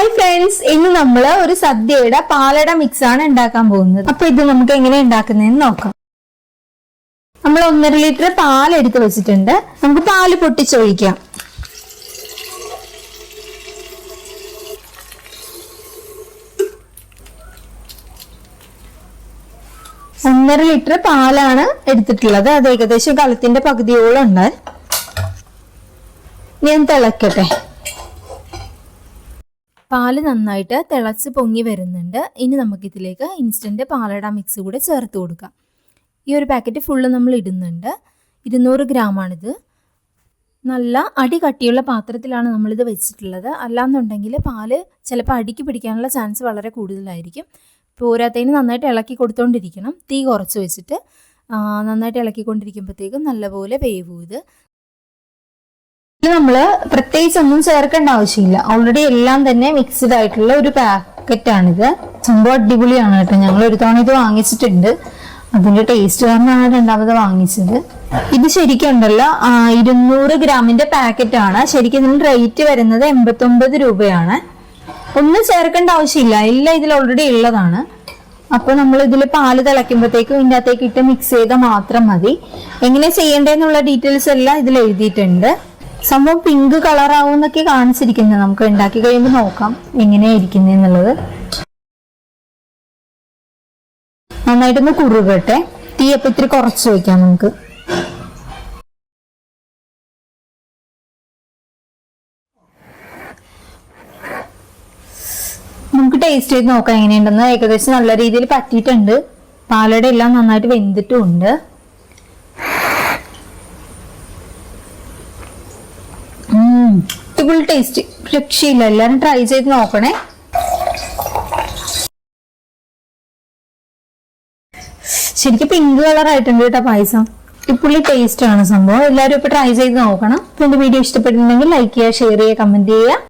Hi friends ഇന്ന് നമ്മൾ ഒരു സദ്യയുടെ പാലട മിക്സ് ആണ് ഉണ്ടാക്കാൻ പോകുന്നത്. അപ്പൊ ഇത് നമുക്ക് എങ്ങനെ ഉണ്ടാക്കുന്നതെന്ന് നോക്കാം. നമ്മൾ ഒന്നര ലിറ്റർ പാൽ എടുത്ത് വെച്ചിട്ടുണ്ട്. നമുക്ക് പാൽ പൊട്ടിച്ചൊഴിക്കാം. ഒന്നര ലിറ്റർ പാലാണ് എടുത്തിട്ടുള്ളത്. അത് ഏകദേശം കലത്തിന്റെ പകുതിയോളം ഉണ്ട്. ഞാൻ തിളക്കട്ടെ. പാൽ നന്നായിട്ട് തിളച്ച് പൊങ്ങി വരുന്നുണ്ട്. ഇനി നമുക്കിതിലേക്ക് ഇൻസ്റ്റന്റ് പാലട മിക്സ് കൂടെ ചേർത്ത് കൊടുക്കാം. ഈ ഒരു പാക്കറ്റ് ഫുള്ള് നമ്മൾ ഇടുന്നുണ്ട്. ഇരുന്നൂറ് ഗ്രാമാണിത് നല്ല അടി കട്ടിയുള്ള പാത്രത്തിലാണ് നമ്മളിത് വെച്ചിട്ടുള്ളത്. അല്ലാന്നുണ്ടെങ്കിൽ പാൽ ചിലപ്പോൾ അടിക്ക് പിടിക്കാനുള്ള ചാൻസ് വളരെ കൂടുതലായിരിക്കും. പോരാത്തതിന് നന്നായിട്ട് ഇളക്കി കൊടുത്തോണ്ടിരിക്കണം. തീ കുറച്ച് വെച്ചിട്ട് നന്നായിട്ട് ഇളക്കിക്കൊണ്ടിരിക്കുമ്പോഴത്തേക്കും നല്ലപോലെ വേവും ഇത്. നമ്മൾ പ്രത്യേകിച്ച് ഒന്നും ചേർക്കേണ്ട ആവശ്യമില്ല. ഓൾറെഡി എല്ലാം തന്നെ മിക്സ്ഡ് ആയിട്ടുള്ള ഒരു പാക്കറ്റ് ആണിത്. സംഭവം അടിപൊളിയാണ് കേട്ടോ. ഞങ്ങൾ ഒരു തവണ ഇത് വാങ്ങിച്ചിട്ടുണ്ട്. അതിന്റെ ടേസ്റ്റ് കാരണമാണ് രണ്ടാമത് വാങ്ങിച്ചത്. ഇത് ശരിക്കും ഉണ്ടല്ലോ ഇരുന്നൂറ് ഗ്രാമിന്റെ പാക്കറ്റ് ആണ്. ശരിക്കും ഇതിന് റേറ്റ് വരുന്നത് എൺപത്തൊമ്പത് രൂപയാണ്. ഒന്നും ചേർക്കേണ്ട ആവശ്യമില്ല. എല്ലാം ഇതിൽ ഓൾറെഡി ഉള്ളതാണ്. അപ്പൊ നമ്മൾ ഇതിൽ പാൽ തിളയ്ക്കുമ്പോഴത്തേക്കും ഇതിന്റെ അകത്തേക്ക് ഇട്ട് മിക്സ് ചെയ്താൽ മാത്രം മതി. എങ്ങനെ ചെയ്യേണ്ടതെന്നുള്ള ഡീറ്റെയിൽസ് എല്ലാം ഇതിൽ എഴുതിയിട്ടുണ്ട്. സംഭവം പിങ്ക് കളർ ആവും എന്നൊക്കെ കാണിച്ചിരിക്കുന്നത് നമുക്ക് ഉണ്ടാക്കി കഴിയുമ്പോൾ നോക്കാം എങ്ങനെയാ നന്നായിട്ടൊന്ന് കുറുകട്ടെ. തീ അപ്പൊ ഇത്തിരി കുറച്ച് വയ്ക്കാം നമുക്ക്. നമുക്ക് ടേസ്റ്റ് ചെയ്ത് നോക്കാം എങ്ങനെയുണ്ടെന്ന്. ഏകദേശം നല്ല രീതിയിൽ പറ്റിയിട്ടുണ്ട്. പാലട എല്ലാം നന്നായിട്ട് വെന്തിട്ടുമുണ്ട്. അടിപൊളി ടേസ്റ്റ് രക്ഷയില്ല. എല്ലാരും ട്രൈ ചെയ്ത് നോക്കണേ. ശരിക്കും പിങ്ക് കളർ ആയിട്ടുണ്ട് കേട്ടോ പായസം. ഇപ്പുള്ളി ടേസ്റ്റ് ആണ് സംഭവം. എല്ലാവരും ഇപ്പൊ ട്രൈ ചെയ്ത് നോക്കണം. എന്റെ വീഡിയോ ഇഷ്ടപ്പെട്ടിട്ടുണ്ടെങ്കിൽ ലൈക്ക് ചെയ്യുക ഷെയർ ചെയ്യുക കമന്റ് ചെയ്യുക.